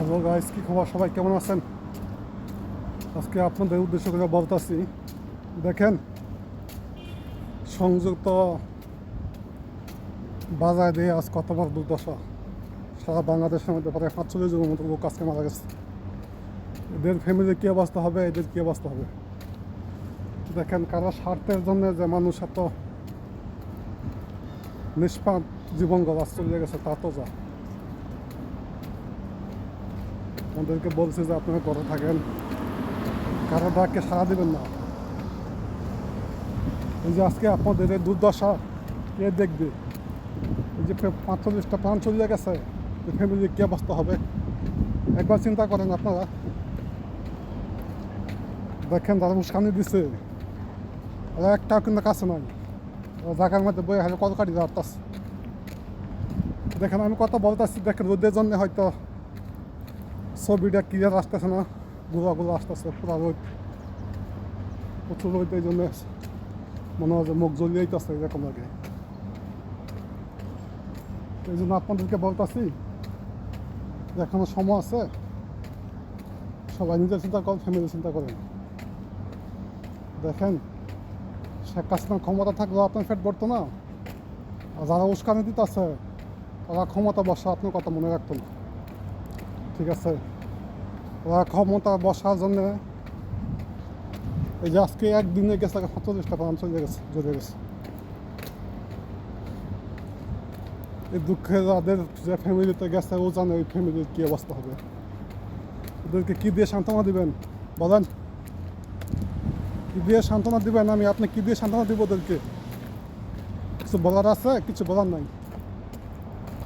Hello guys কি খবর? সবাই কেমন আছেন? আজকে আপনাদের উদ্দেশ্য করে বলতেছি, দেখেন, সংযুক্ত বাজার দিয়ে আজ কত বড় দুর্দশা। সারা বাংলাদেশের মধ্যে প্রায় পাঁচচল্লিশ জনের মতো লোক আজকে মারা গেছে। এদের ফ্যামিলির কী অবস্থা হবে? এদের কী অবস্থা হবে? দেখেন, কারও স্বার্থের জন্য যে মানুষ এত নিষ্পাপ জীবন গলাস চলে গেছে, তা তো যা। আমাদেরকে বলছে যে আপনারা ঘরে থাকেন। কারও ডাককে সারা দেবেন না। এই যে আজকে আপনাদের এই দুর্দশা, কে দেখবে? এই যে পাঁচচল্লিশটা প্রাণ চলে গেছে ফ্যামিলি কী অবস্থা হবে? একবার চিন্তা করেন আপনারা। দেখেন উস্কানি দিছে। আর একটাও কিন্তু কাছে নয় জায়গার মধ্যে বই হাজার কত কাটি যাওয়ার দেখেন, আমি কত বলতেছি, দেখেন, রোদের জন্য হয়তো ছবিটা ক্লিয়ার আসতেছে না গুলা গুলো আসতেছে পুরা রোদ প্রচুর রোদ এই জন্য মনে হয় যে মুখ জ্বলিয়ে যাইতেছে এরকম লাগে। এই জন্য আপনাদেরকে বলতেছি, যে এখনও সময় আছে, সবাই নিজের চিন্তা করেন ফ্যামিলি চিন্তা করেন। দেখেন, শেখ হাসিনার ক্ষমতা থাকলেও আপনার ফেট পড়তো না। আর যারা উস্কানি দিতেছে, তারা ক্ষমতা বসা আপনার কথা মনে রাখতো না। ঠিক আছে? ওরা ক্ষমতা বসার জন্য এই যে আজকে একদিনে গেছে সাতচল্লিশটা প্রাণ চলে গেছে জড়ে গেছে। এই দুঃখে যাদের যে ফ্যামিলিতে গেছে, ও জানে ওই ফ্যামিলির কী অবস্থা হবে। ওদেরকে কী দিয়ে সান্ত্বনা দিবেন? বলেন। কী দিয়ে সান্ত্বনা দিবেন? আমি, আপনি কী দিয়ে সান্ত্বনা দিব ওদেরকে? কিছু বলার আছে? কিছু বলার নাই?